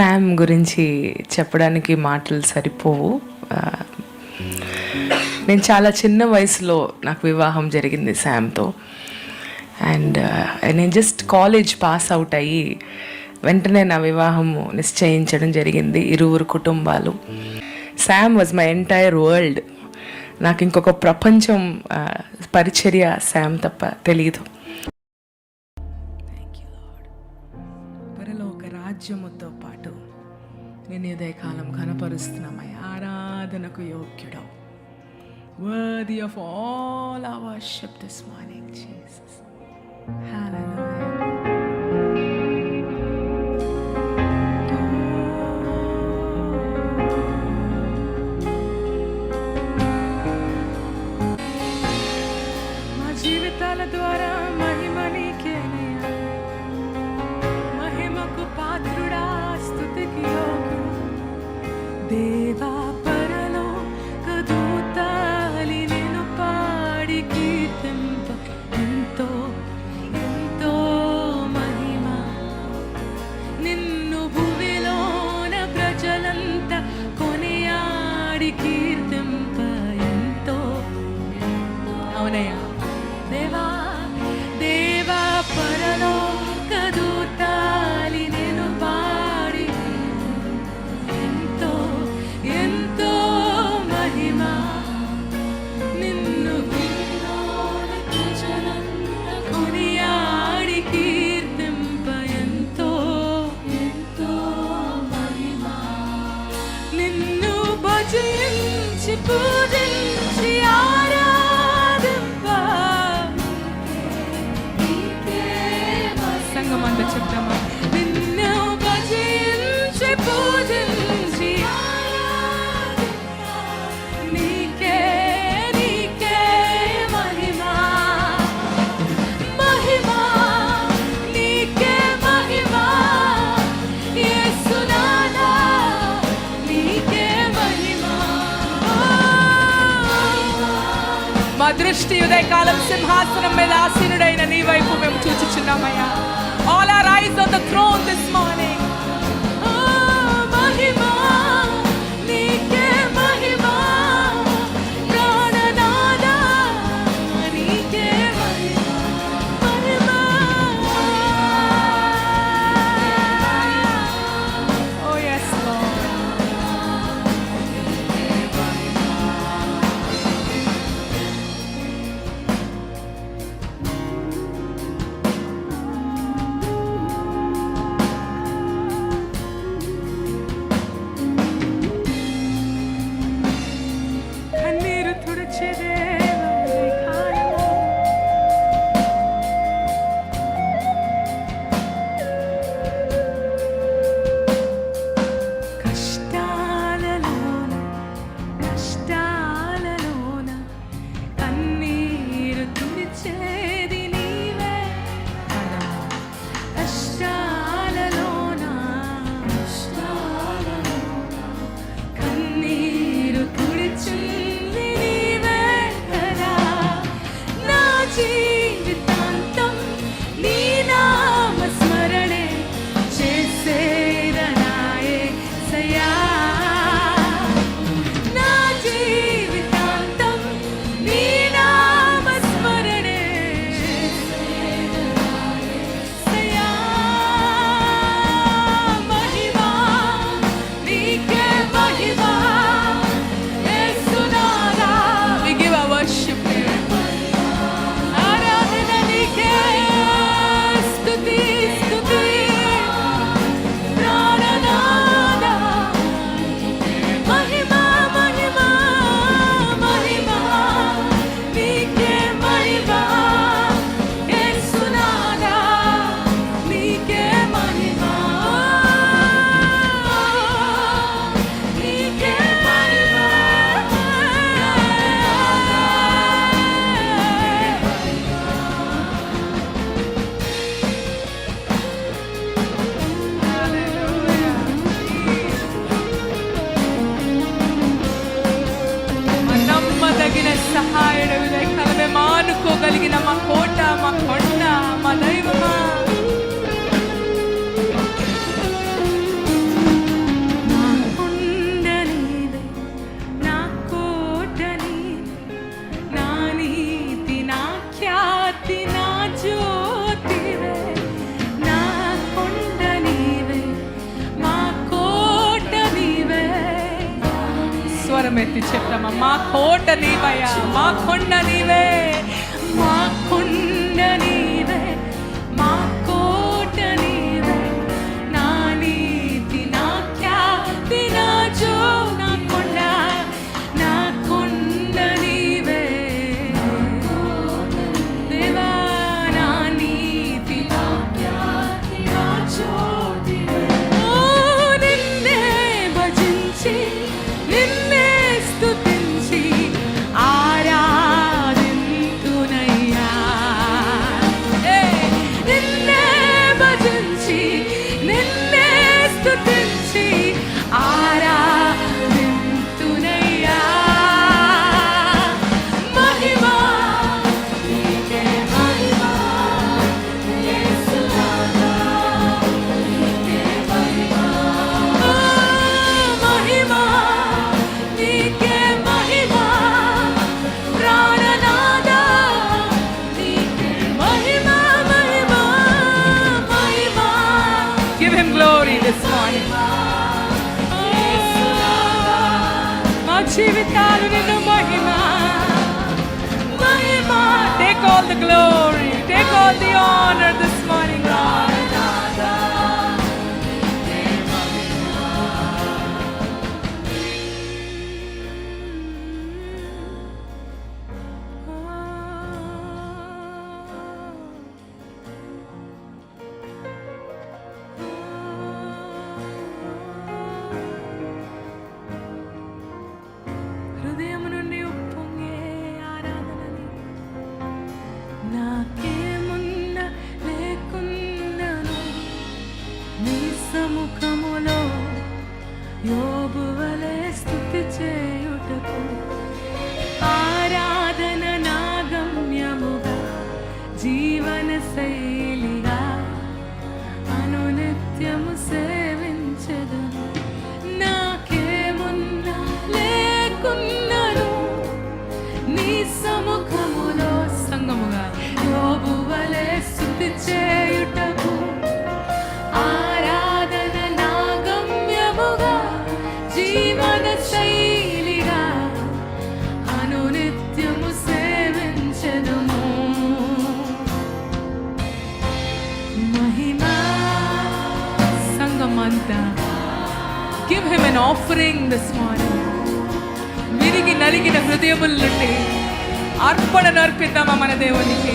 Sam గురించి చెప్పడానికి మాటలు సరిపోవు. నేను చాలా చిన్న వయసులో నాకు వివాహం జరిగింది శామ్తో. అండ్ నేను జస్ట్ కాలేజ్ పాస్ అవుట్ అయ్యి వెంటనే నా వివాహము నిశ్చయించడం జరిగింది ఇరువురు కుటుంబాలు. Sam was my entire world నాకు ఇంకొక ప్రపంచం పరిచర్య శామ్ తప్ప తెలియదు రాజ్యముతో పాటు నేను ఉదయకాలం కనపరుస్తున్నామయ్య ఆరాధనకు యోగ్యుడవు. Worthy of all worship this morning Jesus మా జీవితాల ద్వారా మహిమ నీకేనయ్యా మహిమకు పాత్రుడా దృష్టి ఉదయకాలం సింహాసనం మీద ఆసీనుడైన నీ వైపు మేము చూచుచున్నామయ్యా all our eyes on the throne this morning ఎత్తి చెప్తామా మా కోట నీవయ్యా మా కొండ నీవే మా కొండ glory this morning. Take all the glory, take all the honor this give him an offering this morning. విరిగి నలిగిన హృదయముల నుండి అర్పణ అర్పిద్దామా మన దేవునికి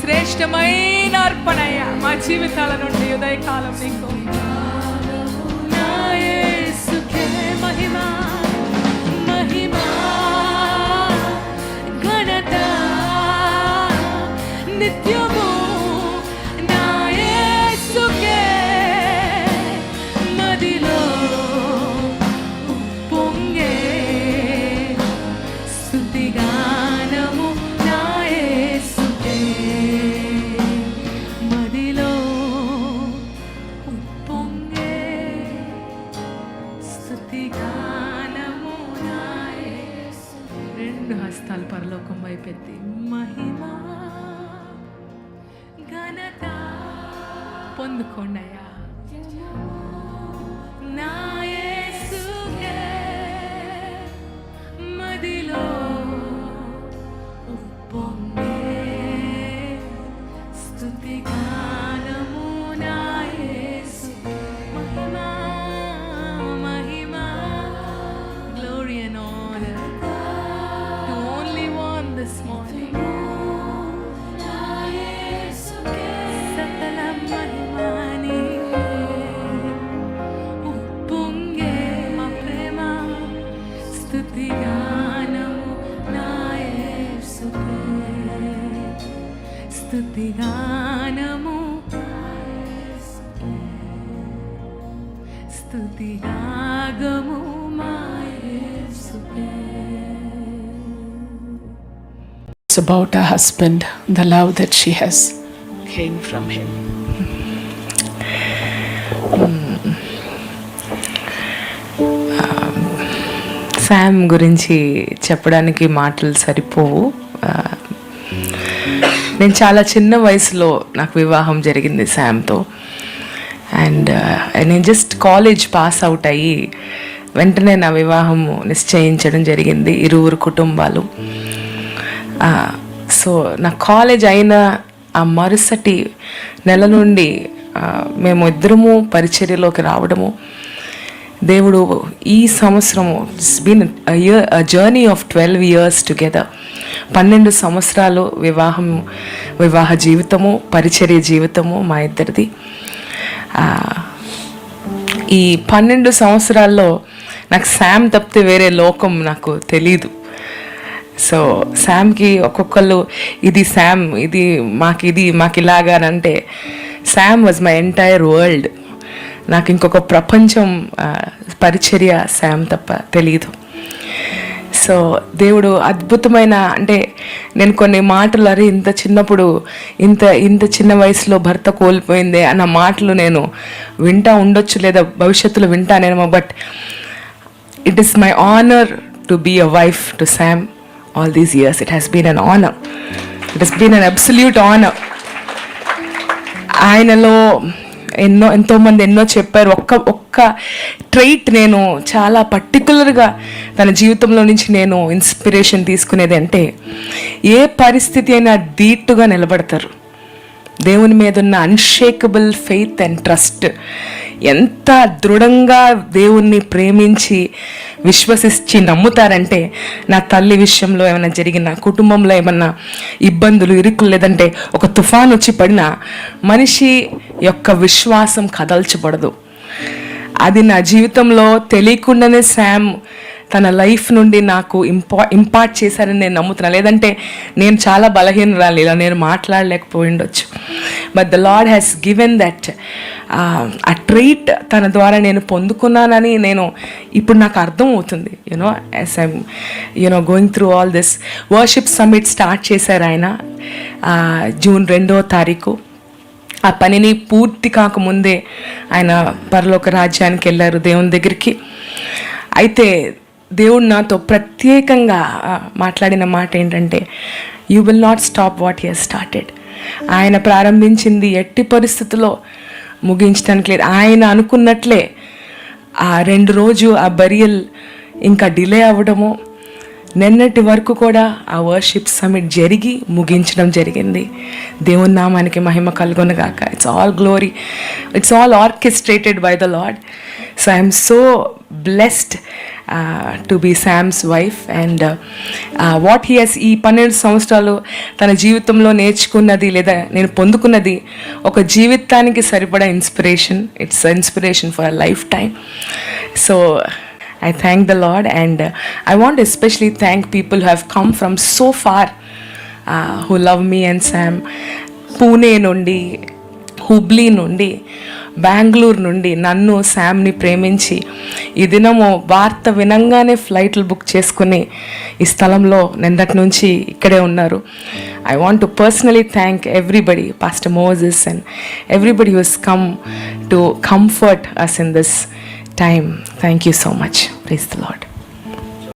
శ్రేష్టమైన అర్పణయ్యా మా జీవితాల నుండి ఉదయకాలం నీకు మహిమా మహిమా ఘనత నిత్యం స్థుతిగానము స్థుతిరాగము It's about her husband, the love that she has came from him. Mm. Um, Sam గురించి చెప్పడానికి మాటలు సరిపోవు నేను చాలా చిన్న వయసులో నాకు వివాహం జరిగింది శామ్తో. అండ్ uh, నేను జస్ట్ కాలేజ్ పాస్ అవుట్ అయ్యి వెంటనే నా వివాహం నిశ్చయించడం జరిగింది ఇరువురు కుటుంబాలు. Uh, సో నా కాలేజ్ అయిన ఆ మరుసటి నెల నుండి uh, మేము ఇద్దరము పరిచర్యలోకి రావడము దేవుడు ఈ సంవత్సరము been year journey of twelve years together పన్నెండు సంవత్సరాలు వివాహం వివాహ జీవితము పరిచర్య జీవితము మా ఇద్దరిది. ఈ పన్నెండు సంవత్సరాల్లో నాకు శామ్ తప్పితే వేరే లోకం నాకు తెలీదు. సో శామ్కి ఒక్కొక్కళ్ళు ఇది శామ్ ఇది మాకు ఇది మాకు ఇలాగా అంటే Sam was my entire world నాకు ఇంకొక ప్రపంచం పరిచర్య శామ్ తప్ప తెలీదు. సో దేవుడు అద్భుతమైన అంటే నేను కొన్ని మాటలు అరే ఇంత చిన్నప్పుడు ఇంత ఇంత చిన్న వయసులో భర్త కోల్పోయిందే అన్న మాటలు నేను వింటా ఉండొచ్చు లేదా భవిష్యత్తులో వింటానేమో but it is my honour to be a wife to Sam all these years it has been an honour it has been an absolute honour ఆయనలో ఎన్నో ఎంతోమంది ఎన్నో చెప్పారు. ఒక్క ఒక్క ట్రైట్ నేను చాలా పర్టికులర్గా తన జీవితంలో నుంచి నేను ఇన్స్పిరేషన్ తీసుకునేది అంటే ఏ పరిస్థితి అయినా ధీటుగా నిలబడతారు. దేవుని మీద ఉన్న అన్షేకబుల్ ఫెయిత్ అండ్ ట్రస్ట్ ఎంత దృఢంగా దేవుణ్ణి ప్రేమించి విశ్వసించి నమ్ముతారంటే నా తల్లి విషయంలో ఏమైనా జరిగిన కుటుంబంలో ఏమన్నా ఇబ్బందులు ఇరుకులు లేదంటే ఒక తుఫాన్ వచ్చి పడినా మనిషి యొక్క విశ్వాసం కదల్చబడదు. అది నా జీవితంలో తెలియకుండానే శామ్ తన లైఫ్ నుండి నాకు ఇంపా ఇంపార్ట్ చేశారని నేను నమ్ముతున్నాను. లేదంటే నేను చాలా బలహీనరాలు ఇలా నేను మాట్లాడలేకపోయి ఉండొచ్చు but the lord has given that a treat తన ద్వారా నేను పొందుకున్నానని నేను ఇప్పుడు నాకు అర్థం అవుతుంది you know as I'm you know going through all this worship summit start చేశారు ఆయన జూన్ రెండో తారీఖు. ఆ పనిని పూర్తి కాకముందే ఆయన పరలోక రాజ్యానికి వెళ్ళారు దేవుని దగ్గరికి. అయితే దేవుడు నాతో ప్రత్యేకంగా మాట్లాడిన మాట ఏంటంటే you will not stop what you started ఆయన ప్రారంభించింది ఎట్టి పరిస్థితుల్లో ముగించడానికి లేదు. ఆయన అనుకున్నట్లే ఆ రెండు రోజు ఆ బరియల్ ఇంకా డిలే అవ్వడము నిన్నటి వరకు కూడా ఆ వర్షిప్ సమిట్ జరిగి ముగించడం జరిగింది. దేవుని నామానికి మహిమ కలుగొనగాక it's all glory it's all orchestrated by the lord so I'm so blessed to be Sam's wife and what he ఈ పన్నెండు సంవత్సరాలు తన జీవితంలో నేర్చుకున్నది లేదా నేను పొందుకున్నది ఒక జీవితానికి సరిపడా inspiration it's inspiration for a lifetime so I thank the Lord and uh, I want to especially thank people who have come from so far uh, who love me and Sam. Pune నుండి హుబ్లీ నుండి బెంగళూరు నుండి నన్ను శామ్ని ప్రేమించి ఈ దినము వార్త వినంగానే ఫ్లైట్లు బుక్ చేసుకుని ఈ స్థలంలో నిన్నటి నుంచి ఇక్కడే ఉన్నారు I want to personally thank everybody pastor Moses and everybody who's come to comfort us in this time. Thank you so much. Praise the Lord.